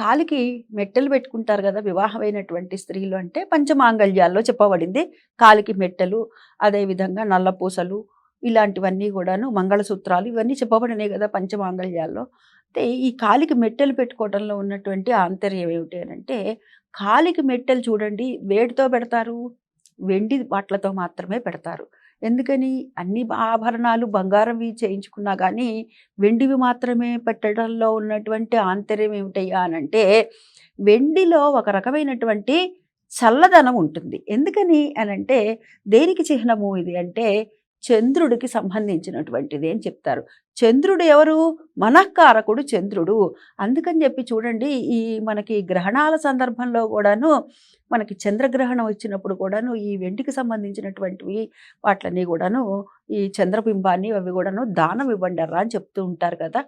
కాలికి మెట్టెలు పెట్టుకుంటారు కదా వివాహమైనటువంటి స్త్రీలు అంటే పంచమాంగళ్యాల్లో చెప్పబడింది. కాలికి మెట్టెలు అదేవిధంగా నల్లపూసలు ఇలాంటివన్నీ కూడాను మంగళసూత్రాలు ఇవన్నీ చెప్పబడినాయి కదా పంచమాంగళ్యాల్లో. అయితే ఈ కాలికి మెట్టెలు పెట్టుకోవడంలో ఉన్నటువంటి ఆంతర్యం ఏమిటి అంటే కాలికి మెట్టెలు చూడండి వేడితో పెడతారు వెండి వాట్లతో మాత్రమే పెడతారు. ఎందుకని? అన్ని ఆభరణాలు బంగారంవి చేయించుకున్నా కానీ వెండివి మాత్రమే పెట్టడంలో ఉన్నటువంటి ఆంతర్యం ఏమిటయ్యా అని అంటే వెండిలో ఒక రకమైనటువంటి చల్లదనం ఉంటుంది. ఎందుకని అని అంటే దేనికి చిహ్నము ఇది అంటే చంద్రుడికి సంబంధించినటువంటిది అని చెప్తారు. చంద్రుడు ఎవరు? మనఃకారకుడు చంద్రుడు. అందుకని చెప్పి చూడండి ఈ మనకి గ్రహణాల సందర్భంలో కూడాను మనకి చంద్రగ్రహణం వచ్చినప్పుడు కూడాను ఈ వెంటికి సంబంధించినటువంటివి వాటిని కూడాను ఈ చంద్రబింబాన్ని అవి కూడాను దానం ఇవ్వండి అని చెప్తూ ఉంటారు కదా.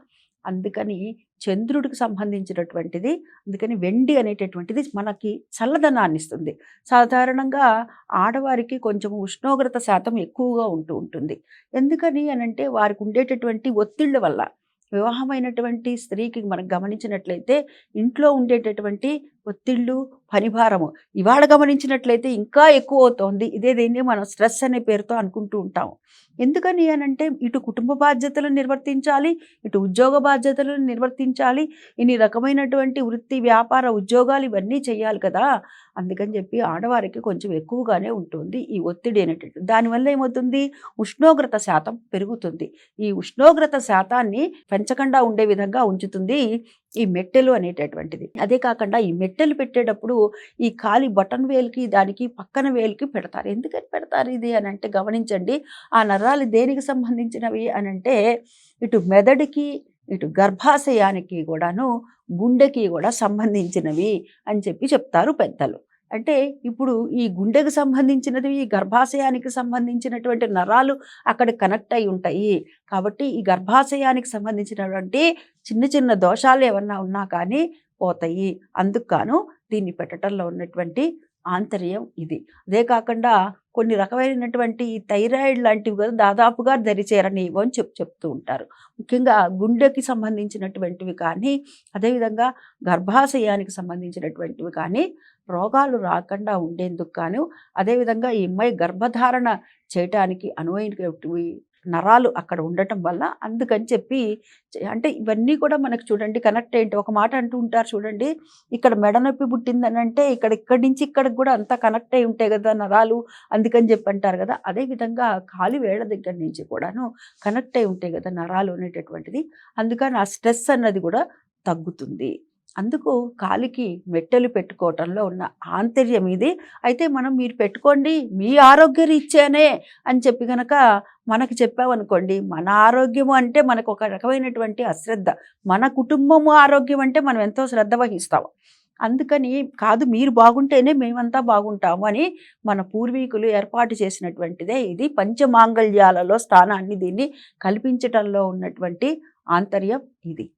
అందుకని చంద్రుడికి సంబంధించినటువంటిది అందుకని వెండి అనేటటువంటిది మనకి చల్లదనాన్ని ఇస్తుంది. సాధారణంగా ఆడవారికి కొంచెం ఉష్ణోగ్రత శాతం ఎక్కువగా ఉంటూ ఉంటుంది. ఎందుకని అని అంటే వారికి ఉండేటటువంటి ఒత్తిళ్ళ వల్ల వివాహమైనటువంటి స్త్రీకి మనం గమనించినట్లయితే ఇంట్లో ఉండేటటువంటి ఒత్తిళ్ళు పనిభారము. ఇవాళ గమనించినట్లయితే ఇంకా ఎక్కువ అవుతోంది. ఇదే దేన్ని మనం స్ట్రెస్ అనే పేరుతో అనుకుంటూ ఉంటాము. ఎందుకని అనంటే ఇటు కుటుంబ బాధ్యతలను నిర్వర్తించాలి ఇటు ఉద్యోగ బాధ్యతలను నిర్వర్తించాలి ఇన్ని రకమైనటువంటి వృత్తి వ్యాపార ఉద్యోగాలు ఇవన్నీ చేయాలి కదా. అందుకని చెప్పి ఆడవారికి కొంచెం ఎక్కువగానే ఉంటుంది ఈ ఒత్తిడి అనేటట్టు. దానివల్ల ఏమవుతుంది? ఉష్ణోగ్రత శాతం పెరుగుతుంది. ఈ ఉష్ణోగ్రత శాతాన్ని పెంచకుండా ఉండే విధంగా ఉంచుతుంది. ఈ మెట్టెలు అనేటటువంటిది. అదే కాకుండా ఈ మెట్టెలు పెట్టేటప్పుడు ఈ కాలి బటన్ వేలుకి దానికి పక్కన వేలుకి పెడతారు. ఎందుకని పెడతారు ఇది అని అంటే గమనించండి. ఆ నరాలు దేనికి సంబంధించినవి అని అంటే ఇటు మెదడుకి ఇటు గర్భాశయానికి కూడాను గుండెకి కూడా సంబంధించినవి అని చెప్పి చెప్తారు పెద్దలు. అంటే ఇప్పుడు ఈ గుండెకు సంబంధించినది ఈ గర్భాశయానికి సంబంధించినటువంటి నరాలు అక్కడ కనెక్ట్ అయి ఉంటాయి. కాబట్టి ఈ గర్భాశయానికి సంబంధించినటువంటి చిన్న చిన్న దోషాలు ఏమన్నా ఉన్నా కానీ పోతాయి. అందుకు గాను దీన్ని పెట్టడంలో ఉన్నటువంటి ఆంతర్యం ఇది. అదే కాకుండా కొన్ని రకమైనటువంటి థైరాయిడ్ లాంటివి కూడా దాదాపుగా దరిచేరనివ్వు అని చెప్ చెప్తూ ఉంటారు. ముఖ్యంగా గుండెకి సంబంధించినటువంటివి కానీ అదేవిధంగా గర్భాశయానికి సంబంధించినటువంటివి కానీ రోగాలు రాకుండా ఉండేందుకు కాను అదేవిధంగా ఈ అమ్మాయి గర్భధారణ చేయటానికి అనువైనటువంటి నరాలు అక్కడ ఉండటం వల్ల అందుకని చెప్పి అంటే ఇవన్నీ కూడా మనకు చూడండి కనెక్ట్ ఏంటి ఒక మాట అంటూ ఉంటారు చూడండి ఇక్కడ మెడ నొప్పి పుట్టిందని అంటే ఇక్కడ ఇక్కడి నుంచి ఇక్కడికి కూడా అంతా కనెక్ట్ అయి ఉంటాయి కదా నరాలు అందుకని చెప్పి అంటారు కదా. అదే విధంగా కాలి వేళ్ళ దగ్గర నుంచి కూడాను కనెక్ట్ అయి ఉంటాయి కదా నరాలు అనేటటువంటిది అందుకని ఆ స్ట్రెస్ అన్నది కూడా తగ్గుతుంది. అందుకు కాలికి మెట్టెలు పెట్టుకోవటంలో ఉన్న ఆంతర్యం ఇది. అయితే మనం మీరు పెట్టుకోండి మీ ఆరోగ్య రీత్యానే అని చెప్పి కనుక మనకు చెప్పామనుకోండి మన ఆరోగ్యము అంటే మనకు ఒక రకమైనటువంటి అశ్రద్ధ. మన కుటుంబము ఆరోగ్యం అంటే మనం ఎంతో శ్రద్ధ వహిస్తాం అందుకని కాదు మీరు బాగుంటేనే మేమంతా బాగుంటాము అని మన పూర్వీకులు ఏర్పాటు చేసినటువంటిదే ఇది. పంచమాంగళ్యాలలో స్థానాన్ని దీన్ని కల్పించటంలో ఉన్నటువంటి ఆంతర్యం ఇది.